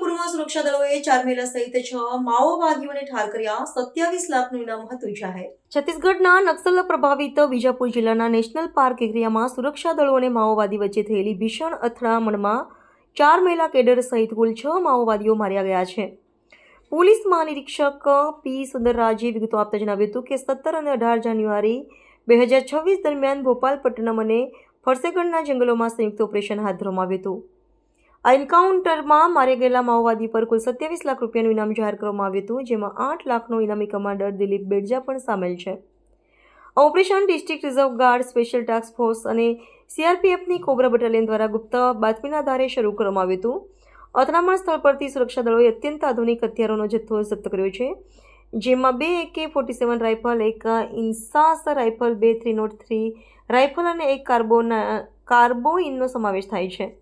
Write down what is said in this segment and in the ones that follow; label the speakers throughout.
Speaker 1: ગઢમાં સુરક્ષા દળોએ ચાર મહિલા સહિત છ માઓવાદીઓને ઠાર કર્યા, સત્યાવીસ લાખનું ઇનામ હતું જાહેર. છત્તીસગઢના નક્સલ પ્રભાવિત બીજાપુર જિલ્લાના નેશનલ પાર્ક એરિયામાં સુરક્ષા દળો અને માઓવાદી વચ્ચે થયેલી ભીષણ અથડામણમાં ચાર મહિલા કેડર સહિત કુલ છ માઓવાદીઓ માર્યા ગયા છે. પોલીસ મહાનિરીક્ષક પી. સુંદરરાજે વિગતો આપતા જણાવ્યું હતું કે સત્તર અને અઢાર જાન્યુઆરી બે હજાર છવ્વીસ દરમિયાન ભોપાલપટ્ટનમ અને ફરસેગઢના જંગલોમાં સંયુક્ત ઓપરેશન હાથ ધરવામાં આવ્યું હતું. આ એન્કાઉન્ટરમાં મારે ગયેલા માઓવાદી પર કુલ સત્યાવીસ લાખ રૂપિયાનું ઇનામ જાહેર કરવામાં આવ્યું હતું, જેમાં આઠ લાખનો ઇનામી કમાન્ડર દિલીપ બેડજા પણ સામેલ છે. આ operation district reserve guard, special task force અને સીઆરપીએફની કોબ્રા બટાલિયન દ્વારા ગુપ્ત બાતમીના આધારે શરૂ કરવામાં આવ્યું હતું. અથડામણ સ્થળ પરથી સુરક્ષા દળોએ અત્યંત આધુનિક હથિયારોનો જથ્થો જપ્ત કર્યો છે, જેમાં બે એકે ફોર્ટી સેવન રાઇફલ, એક ઇન્સાસ રાઇફલ, બે થ્રી નોટ થ્રી રાઇફલ અને એક કાર્બોના, કાર્બોઇનનો સમાવેશ થાય છે.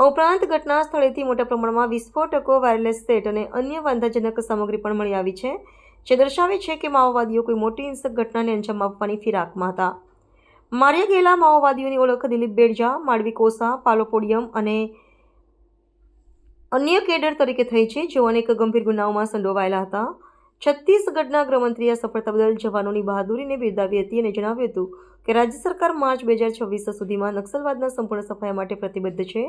Speaker 1: આ ઉપરાંત ઘટના સ્થળેથી મોટા પ્રમાણમાં વિસ્ફોટકો, વાયરલેસ સેટ અને અન્ય વાંધાજનક સામગ્રી પણ મળી આવી છે, જે દર્શાવે છે કે માઓવાદીઓ કોઈ મોટી હિંસક ઘટનાને અંજામ આપવાની ફિરાકમાં હતા. માર્યા ગયેલા માઓવાદીઓની ઓળખ દિલીપ બેરજા માળવી કોસા પાલોપોડિયમ અને અન્ય કેડર તરીકે થઈ છે, જેઓ અનેક ગંભીર ગુનાઓમાં સંડોવાયેલા હતા. છત્તીસગઢના ગૃહમંત્રીએ સફળતા બદલ જવાનોની બહાદુરીને બિરદાવી હતી અને જણાવ્યું હતું કે રાજ્ય સરકાર માર્ચ બે હજાર છવ્વીસ સુધીમાં નક્સલવાદના સંપૂર્ણ સફાયા માટે પ્રતિબદ્ધ છે.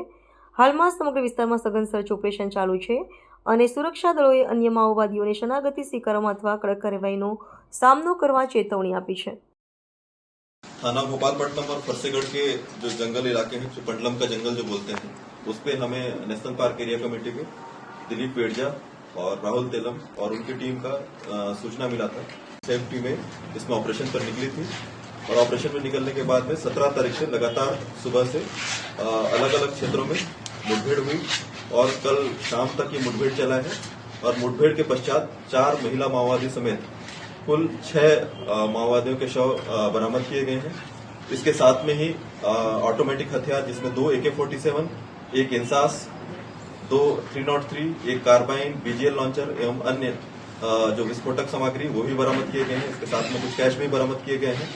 Speaker 1: હાલમાં સમગ્ર વિસ્તારમાં સઘન સર્ચ ઓપરેશન ચાલુ છે અને સુરક્ષા દળોએ અન્ય માઓવાદીઓને શરણાગતિ સ્વીકારવામાં અથવા કડક કાર્યવાહીનો સામનો કરવા ચેતવણી આપી છે
Speaker 2: थाना भोपालपट्टनम और फरसेगढ़ के जो जंगल इलाके हैं जो पंडलम का जंगल जो बोलते हैं उस पे हमें नेशनल पार्क एरिया कमेटी के दिलीप वेड़जा और राहुल तेलम और उनकी टीम का अ, सूचना मिला था सेम टीमें इसमें ऑपरेशन पर निकली थी और ऑपरेशन में निकलने के बाद में सत्रह तारीख से लगातार सुबह से अलग अलग क्षेत्रों में मुठभेड़ हुई और कल शाम तक ये मुठभेड़ चला है और मुठभेड़ के पश्चात चार महिला माओवादी समेत कुल छह माओवादियों के शव बरामद किए गए हैं। इसके साथ में ही ऑटोमेटिक हथियार, जिसमें दो एके फोर्टी सेवन एक इंसास, दो थ्री नॉट थ्री एक कार्बाइन बीजीएल लॉन्चर एवं अन्य जो विस्फोटक सामग्री, वो भी बरामद किए गए हैं। इसके साथ में कुछ कैश भी बरामद किए गए हैं।